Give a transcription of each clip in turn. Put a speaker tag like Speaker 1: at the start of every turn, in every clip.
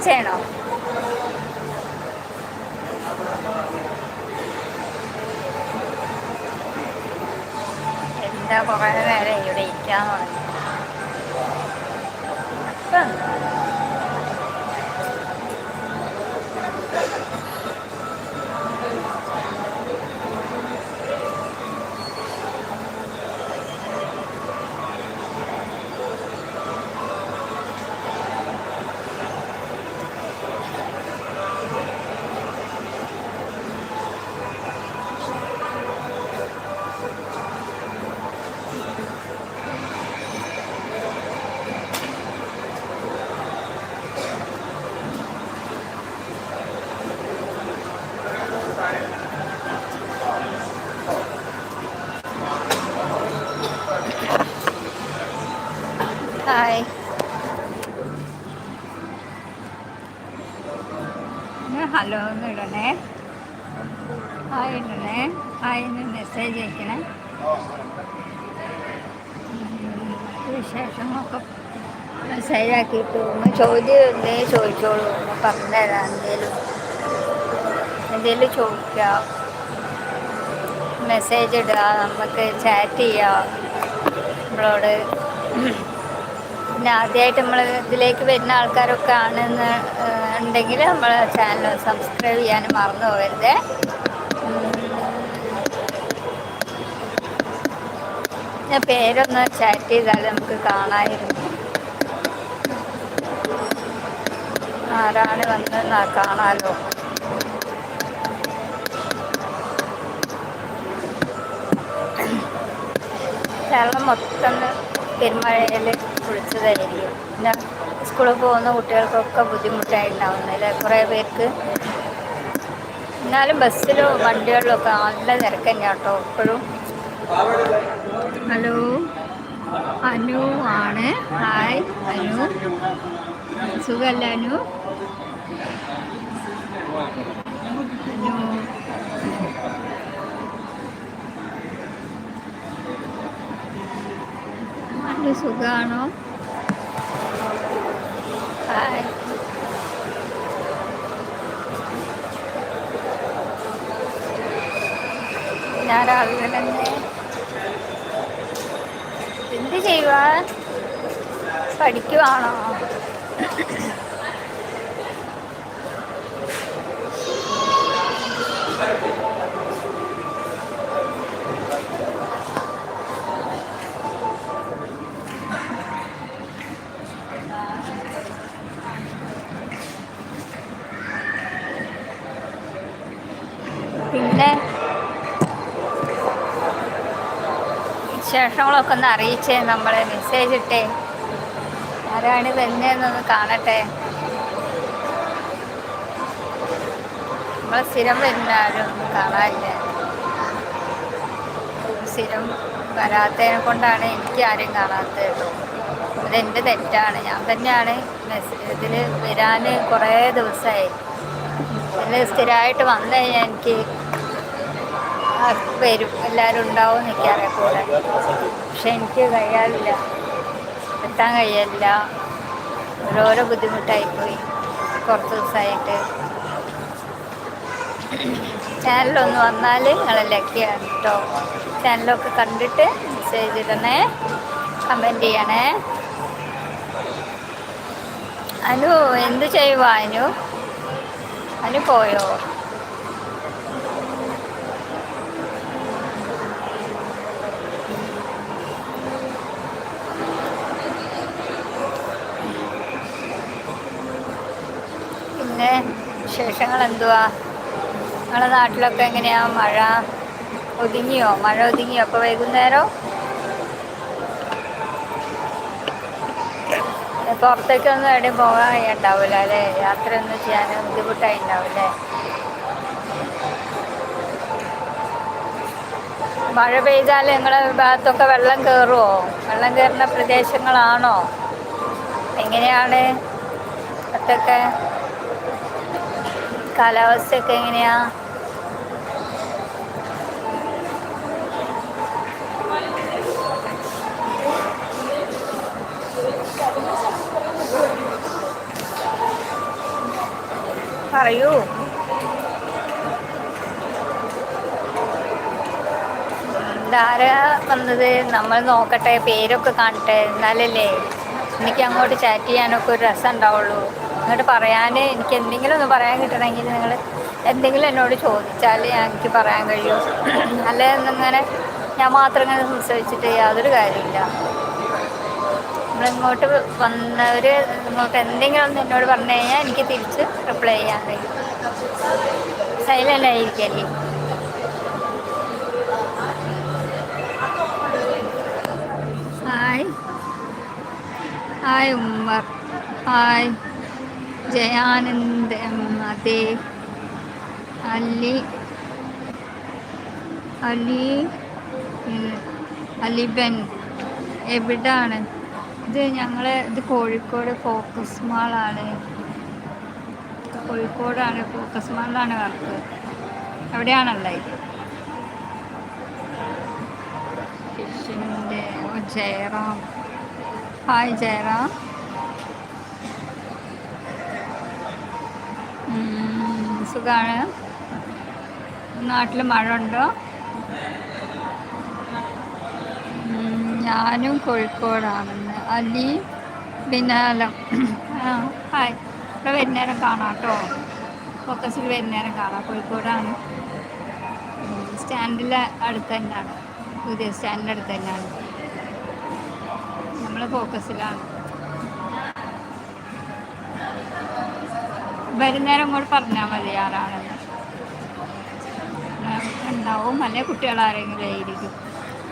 Speaker 1: പാച്ചയണോ എന്താ കുറേ നേരം ഇവിടെ ഇരിക്കാൻ തുടങ്ങി ഇപ്പം ഹായ് ഹലോ എന്ന് ഹായ് ഇടണേ ഹായ് മെസ്സേജ് അയക്കണേ. വിശേഷങ്ങളൊക്കെ മെസ്സേജ് ആക്കിയിട്ട് ചോദ്യം എന്തേ ചോദിച്ചോളൂ. ഒന്ന് പറഞ്ഞുതരാം എന്തേലും. ചോദിക്കാം. മെസ്സേജ് ഇടുക നമുക്ക് ചാറ്റ് ചെയ്യാം. നമ്മളോട്. പിന്നെ ആദ്യമായിട്ട് നമ്മൾ ഇതിലേക്ക് വരുന്ന ആൾക്കാരൊക്കെ ആണെന്ന് ഉണ്ടെങ്കിൽ നമ്മൾ ചാനൽ സബ്സ്ക്രൈബ് ചെയ്യാനും മറന്നു പോകരുത്. ഞാൻ പേരൊന്ന് ചാറ്റ് ചെയ്താൽ നമുക്ക് കാണാമായിരുന്നു ആരാണ് വന്നതെന്ന് കാണാലോ. കേരളം മൊത്തം പെരുമഴയിൽ കുളിച്ചതായിരിക്കും. പിന്നെ സ്കൂളിൽ പോകുന്ന കുട്ടികൾക്കൊക്കെ ബുദ്ധിമുട്ടായിട്ടുണ്ടാവുന്നില്ല? കുറേ പേർക്ക് എന്നാലും ബസ്സിലോ വണ്ടികളിലോ ഒക്കെ നല്ല തിരക്ക് തന്നെയാണ് കേട്ടോ ഇപ്പോഴും. ഹലോ? അനു ആണ്. ഹായ് അനു. സുഖമല്ല അനു? അനു. അനു സുഖമാണോ ഹായ്. ഞാൻ രാവിലെ തന്നെ എന്ത് ചെയ്യുക പഠിക്കുവാണോ പിന്നെ വിശേഷങ്ങളൊക്കെ ഒന്ന് അറിയിച്ചേ നമ്മളെ മെസ്സേജ് ഇട്ടേ. ആരാണ് വരുന്നതെന്നൊന്ന് കാണട്ടെ. നമ്മളെ സ്ഥിരം വരുന്ന ആരും കാണാനില്ല. സ്ഥിരം വരാത്തതിനെ കൊണ്ടാണ് എനിക്ക് ആരും കാണാത്തത്. അതെന്റെ തെറ്റാണ്. ഞാൻ തന്നെയാണ് ഇതിൽ വരാൻ കുറേ ദിവസമായി ഇതിൽ സ്ഥിരമായിട്ട് വന്നു കഴിഞ്ഞാൽ എനിക്ക് വരും. എല്ലാവരും ഉണ്ടാവും നിൽക്കാറെ കൂടെ. പക്ഷെ എനിക്ക് കഴിയാറില്ല. എത്താൻ കഴിയില്ല. ഓരോരോ ബുദ്ധിമുട്ടായിപ്പോയി. കുറച്ച് ദിവസമായിട്ട്. ചാനലൊന്ന് വന്നാൽ നിങ്ങൾ ലക്കിയാണ് കേട്ടോ. ചാനലൊക്കെ കണ്ടിട്ട് മെസ്സേജ് ഇടണേ. കമന്റ് ചെയ്യണേ. അനു എന്ത് ചെയ്യുവാ അനു? അനു പോയോ? പിന്നെ വിശേഷങ്ങൾ എന്തുവാ നിങ്ങളുടെ നാട്ടിലൊക്കെ എങ്ങനെയാ? മഴ ഒതുങ്ങിയോ? മഴ ഒതുങ്ങിയോ? അപ്പോൾ വൈകുന്നേരം? പുറത്തേക്കൊന്നും എവിടെയും പോകാൻ ഉണ്ടാവില്ല അല്ലേ? യാത്ര ഒന്നും ചെയ്യാൻ ബുദ്ധിമുട്ടായി ഉണ്ടാവില്ലേ മഴ പെയ്താൽ നിങ്ങളെ ഭാഗത്തൊക്കെ വെള്ളം കയറുമോ വെള്ളം കയറുന്ന പ്രദേശങ്ങളാണോ? എങ്ങനെയാണ് അതൊക്കെ കാലാവസ്ഥയൊക്കെ എങ്ങനെയാ? പറയൂ. ധാരാ വന്നത്? നമ്മൾ നോക്കട്ടെ പേരൊക്കെ കാണട്ടെ എന്നാലല്ലേ? എനിക്ക് അങ്ങോട്ട് ചാറ്റ് ചെയ്യാനൊക്കെ ഒരു രസം ഉണ്ടാവുള്ളൂ അങ്ങോട്ട് പറയാൻ എനിക്ക് എന്തെങ്കിലും ഒന്ന് പറയാൻ കിട്ടണമെങ്കിൽ നിങ്ങൾ എന്തെങ്കിലും എന്നോട് ചോദിച്ചാൽ എനിക്ക് പറയാൻ കഴിയൂ. അല്ലെ എന്നിങ്ങനെ ഞാൻ മാത്രം ഇങ്ങനെ സംസാരിച്ചിട്ട് യാതൊരു കാര്യമില്ല. നമ്മളിങ്ങോട്ട് വന്നവർ നിങ്ങൾക്ക് എന്തെങ്കിലും ഒന്ന് എന്നോട് പറഞ്ഞു കഴിഞ്ഞാൽ എനിക്ക് തിരിച്ച് റിപ്ലൈ ചെയ്യാൻ കഴിയും. Silent ആയിരിക്കല്ലേ hi. Hi Ummar. Hi. Jayanand അതെ. അലി അലി അലിബൻ. എവിടാണ്? ഇത് ഞങ്ങൾ ഇത് കോഴിക്കോട് ഫോക്കസ് മാളാണ് കോഴിക്കോടാണ് ഫോക്കസ് മാളിലാണ് വർക്ക്. എവിടെയാണുള്ളത് ഫിഷിന്റെ ജയറാം. ഹായ് ജയറാം. സുഖമാണ് നാട്ടിൽ മഴ ഉണ്ടോ ഞാനും കോഴിക്കോടാണെന്ന് അലി ബിനാലം ആ ഹായ്. ഇവിടെ വരുന്നേരം കാണാം കേട്ടോ ഫോക്കസിൽ വരുന്നേരം കാണാം. കോഴിക്കോടാണ്. സ്റ്റാൻഡിലെ അടുത്ത് തന്നെയാണ്. പുതിയ സ്റ്റാൻഡിന്റെ അടുത്ത് തന്നെയാണ്. നമ്മൾ ഫോക്കസിലാണ്. വരുന്നേരം ഇങ്ങോട്ട് പറഞ്ഞാൽ മതി ആരാണെന്ന്. ഉണ്ടാവും. അല്ലെ കുട്ടികൾ ആരെങ്കിലും ആയിരിക്കും.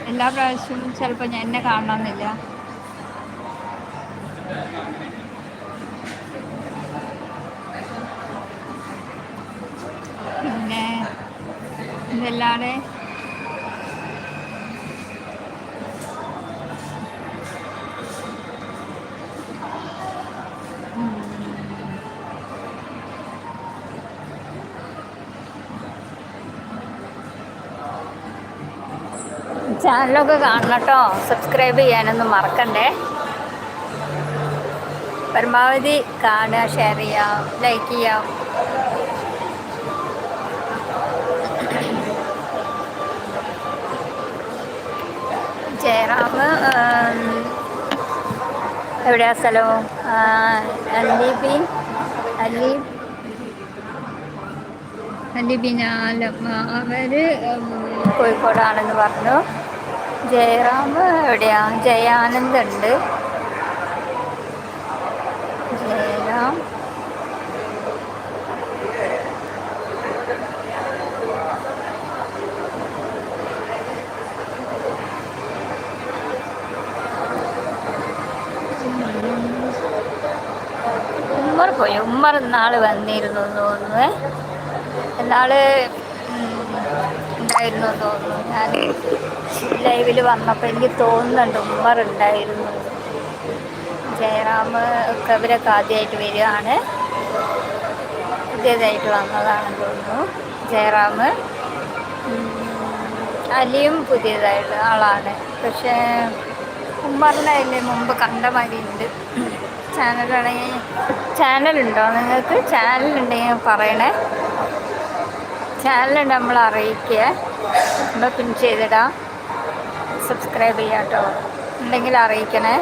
Speaker 1: എല്ലാ പ്രാവശ്യവും ചിലപ്പോൾ ഞാൻ എന്നെ കാണണമെന്നില്ല. പിന്നെ ഇതല്ലാതെ ചാനലൊക്കെ കാണണം കേട്ടോ സബ്സ്ക്രൈബ് ചെയ്യാനൊന്നും മറക്കണ്ടേ. പരമാവധി കാണുക ഷെയർ ചെയ്യാം ലൈക്ക് ചെയ്യാം ജയറാം എവിടെയാ സ്ഥലം അല്ലീബി അല്ലി അലിബിനാലം അവർ കോഴിക്കോടാണെന്ന് പറഞ്ഞു. ജയറാം എവിടെയാ? ജയാനന്ദ് ഉണ്ട് ജയറാം. ഉമ്മർ പോയി. ഉമ്മർ ഇന്നാൾ വന്നിരുന്നു തോന്നുന്നു. എന്നാൾ ഉണ്ടായിരുന്നു തോന്നുന്നു. ഞാൻ ലൈവിൽ വന്നപ്പോൾ എനിക്ക് തോന്നുന്നുണ്ട് ഉമ്മർ ഉണ്ടായിരുന്നു. ജയറാം ഒക്കെ ഇവരൊക്കെ ആദ്യമായിട്ട് വരികയാണ്. പുതിയതായിട്ട് വന്നതാണെന്ന് തോന്നുന്നു. ജയറാം അലിയും പുതിയതായിട്ട് ആളാണ്. പക്ഷേ ഉമ്മറിനെ അല്ലേ മുമ്പ് കണ്ട മാതിരിയുണ്ട് ചാനലാണെങ്കിൽ ചാനലുണ്ടോ നിങ്ങൾക്ക്? ചാനലുണ്ടെങ്കിൽ പറയണേ. ചാനലുണ്ട് നമ്മൾ അറിയിക്കുക നമ്മൾ പിൻ ചെയ്തിടാം. സബ്സ്ക്രൈബ് ചെയ്യാം കേട്ടോ ഉണ്ടെങ്കിൽ അറിയിക്കണേ.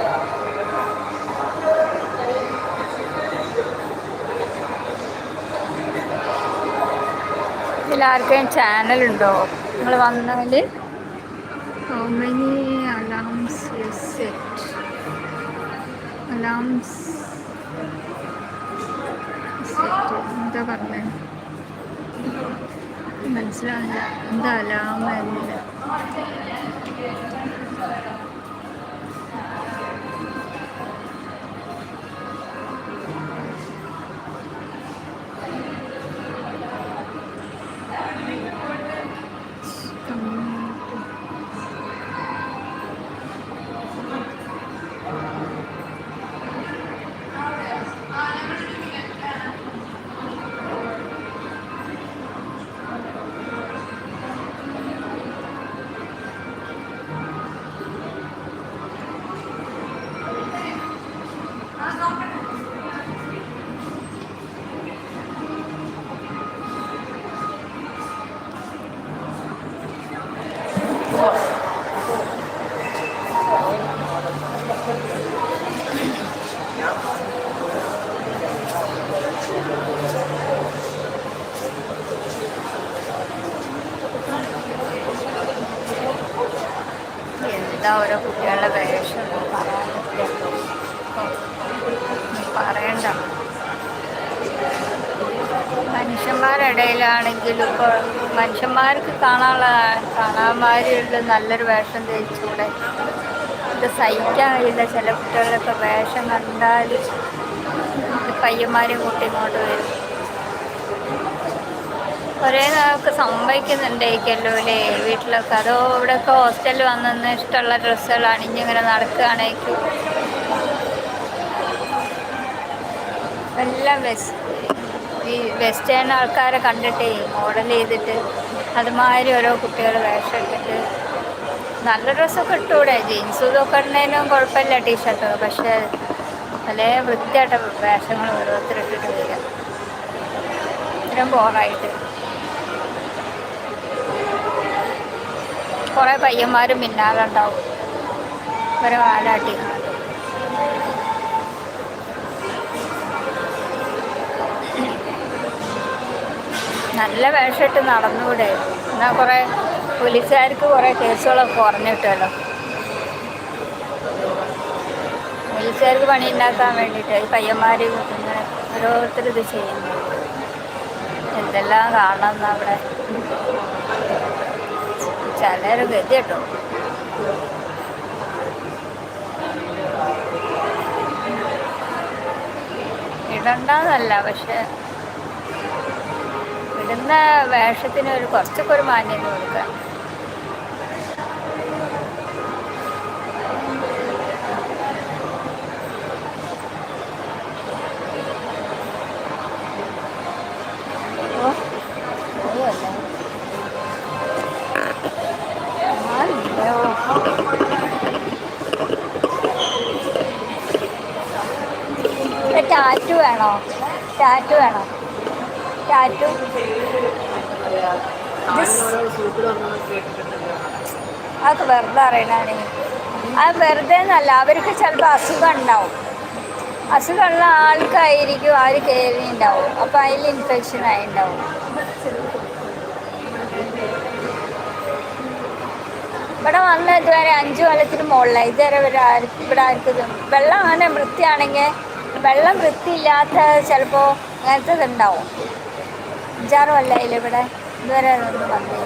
Speaker 1: ഇതിലാർക്കും ചാനലുണ്ടോ നിങ്ങൾ വന്നാൽ how many alarms set. Alarms എന്താ പറഞ്ഞത് മനസ്സിലാവില്ല എന്താ അലാമ? എന്നില്ല എന്താ ഓരോ കുട്ടികളുടെ വേഷം പറയണ്ട. മനുഷ്യന്മാരുടെ ഇടയിലാണെങ്കിലും ഇപ്പോൾ മനുഷ്യന്മാർക്ക് കാണാനുള്ള കാണാമാരിയുള്ള നല്ലൊരു വേഷം ധരിച്ചൂടെ ഇത് സഹിക്കാൻ കഴിയില്ല. ചില കുട്ടികളുടെയൊക്കെ വേഷം കണ്ടാൽ പയ്യന്മാരെയും കൂട്ടി ഇങ്ങോട്ട് വരും. ഒരേ നമുക്ക് സംഭവിക്കുന്നുണ്ടായിരിക്കല്ലോ അല്ലേ വീട്ടിലൊക്കെ. അതോ ഇവിടെയൊക്കെ ഹോസ്റ്റലിൽ വന്നെന്ന് ഇഷ്ടമുള്ള ഡ്രസ്സുകൾ അണിഞ്ഞിങ്ങനെ നടക്കുകയാണെങ്കിൽ എല്ലാം വെസ്റ്റ് ഈ വെസ്റ്റേൺ ആൾക്കാരെ കണ്ടിട്ട് മോഡൽ ചെയ്തിട്ട് അതുമാതിരി ഓരോ കുട്ടികൾ വേഷം ഇട്ടിട്ട്. നല്ല ഡ്രസ്സൊക്കെ ഇട്ടൂടെ ജീൻസ് ഇതൊക്കെ ഇടുന്നതിനും കുഴപ്പമില്ല ടീഷർട്ടൊക്കെ പക്ഷേ പല വൃത്തിയായിട്ട് വേഷങ്ങൾ ഓരോരുത്തർ ഇട്ടിട്ട് വരിക. ഇത്രയും ബോറായിട്ട് കുറേ പയ്യന്മാരും പിന്നാലെ ഒരു വാലാട്ടി നല്ല വേഷമിട്ട് നടന്നുകൂടെ എന്നാൽ കുറേ പോലീസുകാർക്ക് കുറേ കേസുകളൊക്കെ കുറഞ്ഞിട്ടല്ലോ. പോലീസുകാർക്ക് പണി ഉണ്ടാക്കാൻ വേണ്ടിയിട്ട് ഈ പയ്യന്മാർ ഇങ്ങനെ ഓരോരുത്തർ ഇത് ചെയ്യുന്നു. എന്തെല്ലാം കാണണം അവിടെ ചിലർ ഗതി കേട്ടോ ഇടണ്ടെന്നല്ല പക്ഷെ ഇടുന്ന വേഷത്തിന് ഒരു കുറച്ചൊക്കെ ഒരു മാന്യത കൊടുക്കുക ടാറ്റു വേണോ? ടാറ്റു വേണോ? ടാറ്റു? അത് വെറുതെ അറിയണാണ് അത് വെറുതെ എന്നല്ല അവർക്ക് ചിലപ്പോൾ അസുഖം ഉണ്ടാവും. അസുഖമുള്ള ആൾക്കായിരിക്കും ആ കയറി ഉണ്ടാവും. അപ്പോൾ അതിൽ ഇൻഫെക്ഷൻ ആയി ഉണ്ടാവും. ഇവിടെ വന്ന ഇതുവരെ അഞ്ച് കൊല്ലത്തിന് മുകളിലായി ഇതുവരെ ഇവിടെ ആർക്കും ഇവിടെ ആർക്കും വെള്ളം അങ്ങനെ വൃത്തിയാണെങ്കിൽ വെള്ളം വൃത്തിയില്ലാത്ത ചിലപ്പോൾ അങ്ങനത്തെ ഇതുണ്ടാവും അഞ്ചാറും കൊല്ലമായില്ല ഇവിടെ ഇതുവരെ വന്നു